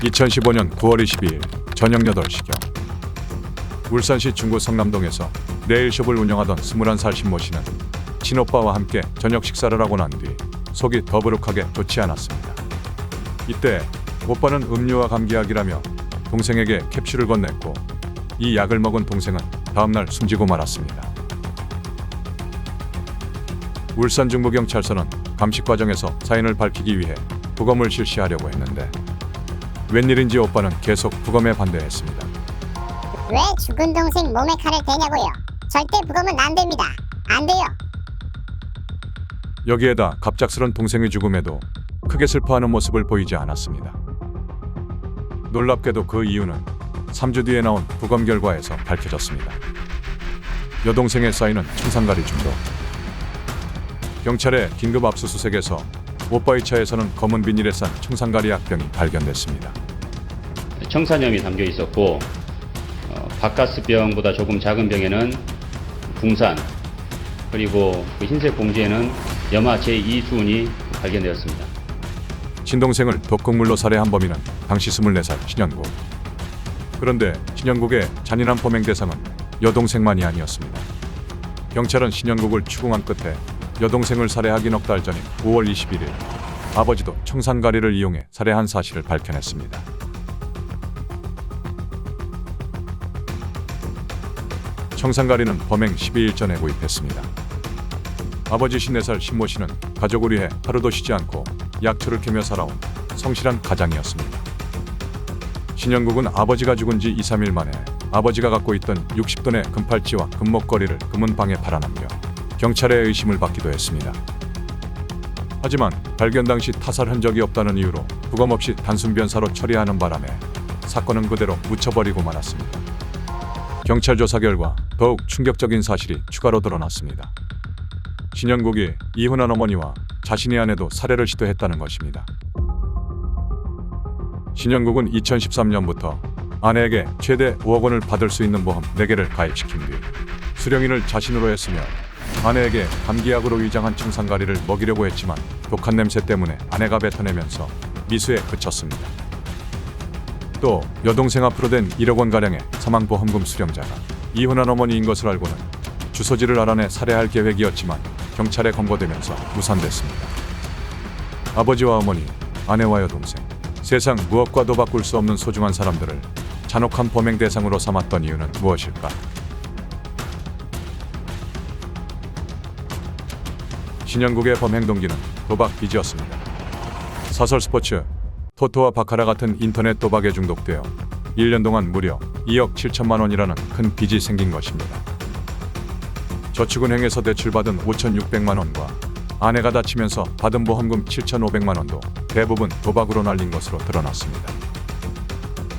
2015년 9월 22일 저녁 8시경 울산시 중구 성남동에서 네일숍을 운영하던 21살 신모 씨는 친오빠와 함께 저녁 식사를 하고 난 뒤 속이 더부룩하게 좋지 않았습니다. 이때 오빠는 음료와 감기약이라며 동생에게 캡슐을 건넸고 이 약을 먹은 동생은 다음날 숨지고 말았습니다. 울산 중부경찰서는 감식 과정에서 사인을 밝히기 위해 부검을 실시하려고 했는데 웬일인지 오빠는 계속 부검에 반대했습니다. 왜 죽은 동생 몸에 칼을 대냐고요? 절대 부검은 안 됩니다. 안 돼요. 여기에다 갑작스런 동생의 죽음에도 크게 슬퍼하는 모습을 보이지 않았습니다. 놀랍게도 그 이유는 3주 뒤에 나온 부검 결과에서 밝혀졌습니다. 여동생의 쌓이는 청산가리 중독. 경찰의 긴급 압수수색에서 오빠의 차에서는 검은 비닐에 싼 청산가리 약병이 발견됐습니다. 청산염이 담겨 있었고 어, 바카스병보다 조금 작은 병에는 붕산 그리고 그 흰색 봉지에는 염화 제2수은이 발견되었습니다. 친동생을 독극물로 살해한 범인은 당시 24살 신현국. 그런데 신현국의 잔인한 범행 대상은 여동생만이 아니었습니다. 경찰은 신현국을 추궁한 끝에 여동생을 살해하기 넉 달 전인 5월 21일 아버지도 청산가리를 이용해 살해한 사실을 밝혀냈습니다. 청산가리는 범행 12일 전에 구입했습니다. 아버지 54살 신모 씨는 가족을 위해 하루도 쉬지 않고 약초를 캐며 살아온 성실한 가장이었습니다. 신영국은 아버지가 죽은 지 2, 3일 만에 아버지가 갖고 있던 60돈의 금팔찌와 금목걸이를 금은방에 팔아넘겨 경찰의 의심을 받기도 했습니다. 하지만 발견 당시 타살 흔적이 없다는 이유로 부검 없이 단순 변사로 처리하는 바람에 사건은 그대로 묻혀버리고 말았습니다. 경찰 조사 결과 더욱 충격적인 사실이 추가로 드러났습니다. 신현국이 이혼한 어머니와 자신의 아내도 살해를 시도했다는 것입니다. 신현국은 2013년부터 아내에게 최대 5억 원을 받을 수 있는 보험 4개를 가입시킨 뒤 수령인을 자신으로 했으며 아내에게 감기약으로 위장한 청산가리를 먹이려고 했지만 독한 냄새 때문에 아내가 뱉어내면서 미수에 그쳤습니다. 또 여동생 앞으로 된 1억 원 가량의 사망보험금 수령자가 이혼한 어머니인 것을 알고는 주소지를 알아내 살해할 계획이었지만 경찰에 검거되면서 무산됐습니다. 아버지와 어머니, 아내와 여동생, 세상 무엇과도 바꿀 수 없는 소중한 사람들을 잔혹한 범행 대상으로 삼았던 이유는 무엇일까? 신현국의 범행 동기는 도박 빚이었습니다. 사설 스포츠, 토토와 바카라 같은 인터넷 도박에 중독되어 1년 동안 무려 2억 7천만 원이라는 큰 빚이 생긴 것입니다. 저축은행에서 대출받은 5,600만 원과 아내가 다치면서 받은 보험금 7,500만 원도 대부분 도박으로 날린 것으로 드러났습니다.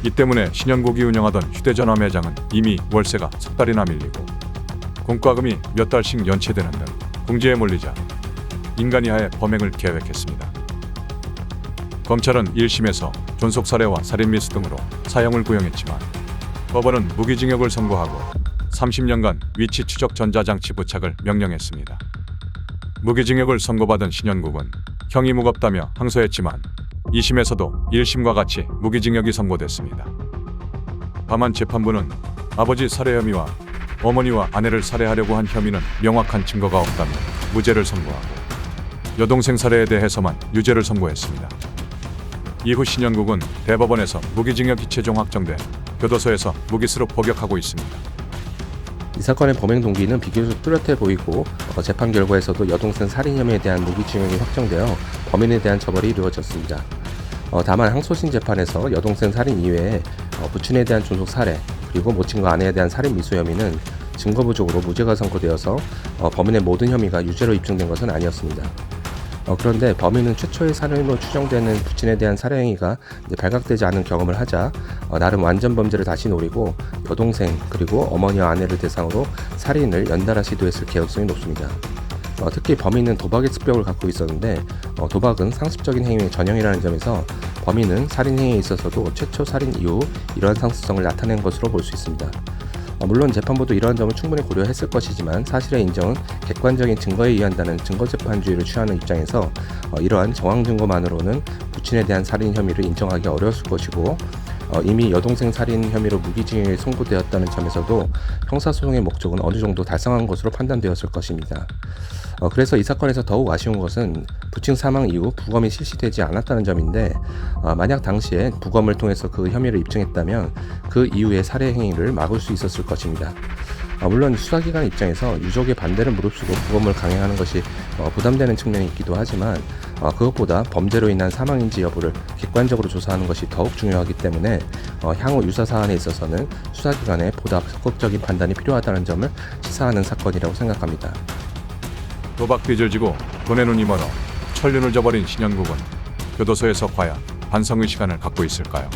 이 때문에 신현국이 운영하던 휴대전화 매장은 이미 월세가 석 달이나 밀리고 공과금이 몇 달씩 연체되는 등 궁지에 몰리자 인간이하의 범행을 계획했습니다. 검찰은 1심에서 존속 살해와 살인 미수 등으로 사형을 구형했지만 법원은 무기징역을 선고하고 30년간 위치 추적 전자장치 부착을 명령했습니다. 무기징역을 선고받은 신현국은 형이 무겁다며 항소했지만 2심에서도 1심과 같이 무기징역이 선고됐습니다. 다만 재판부는 아버지 살해 혐의와 어머니와 아내를 살해하려고 한 혐의는 명확한 증거가 없다며 무죄를 선고하고 여동생 살해에 대해서만 유죄를 선고했습니다. 이후 신현국은 대법원에서 무기징역이 최종 확정돼 교도소에서 무기수로 복역하고 있습니다. 이 사건의 범행 동기는 비교적 뚜렷해 보이고 어, 재판 결과에서도 여동생 살인 혐의에 대한 무기징역이 확정되어 범인에 대한 처벌이 이루어졌습니다. 어, 다만 항소심 재판에서 여동생 살인 이외에 어, 부친에 대한 존속 살해 그리고 모친과 아내에 대한 살인 미수 혐의는 증거 부족으로 무죄가 선고되어서 어, 범인의 모든 혐의가 유죄로 입증된 것은 아니었습니다. 어, 그런데 범인은 최초의 살인으로 추정되는 부친에 대한 살해 행위가 발각되지 않은 경험을 하자 어, 나름 완전 범죄를 다시 노리고 여동생 그리고 어머니와 아내를 대상으로 살인을 연달아 시도했을 개연성이 높습니다. 어, 특히 범인은 도박의 습격을 갖고 있었는데 어, 도박은 상습적인 행위의 전형이라는 점에서 범인은 살인 행위에 있어서도 최초 살인 이후 이러한 상습성을 나타낸 것으로 볼 수 있습니다. 어, 물론 재판부도 이러한 점을 충분히 고려했을 것이지만 사실의 인정은 객관적인 증거에 의한다는 증거재판주의를 취하는 입장에서 어, 이러한 정황 증거만으로는 부친에 대한 살인 혐의를 인정하기 어려웠을 것이고 어, 이미 여동생 살인 혐의로 무기징역에 선고되었다는 점에서도 형사소송의 목적은 어느 정도 달성한 것으로 판단되었을 것입니다. 어, 그래서 이 사건에서 더욱 아쉬운 것은 부친 사망 이후 부검이 실시되지 않았다는 점인데 어, 만약 당시에 부검을 통해서 그 혐의를 입증했다면 그 이후의 살해 행위를 막을 수 있었을 것입니다. 아, 물론 수사기관 입장에서 유족의 반대를 무릅쓰고 부검을 강행하는 것이 어, 부담되는 측면이 있기도 하지만 어, 그것보다 범죄로 인한 사망인지 여부를 객관적으로 조사하는 것이 더욱 중요하기 때문에 어, 향후 유사 사안에 있어서는 수사기관의 보다 적극적인 판단이 필요하다는 점을 시사하는 사건이라고 생각합니다. 도박 빚을 지고 눈이 멀어 천륜을 저버린 신현국은 교도소에서 과연 반성의 시간을 갖고 있을까요?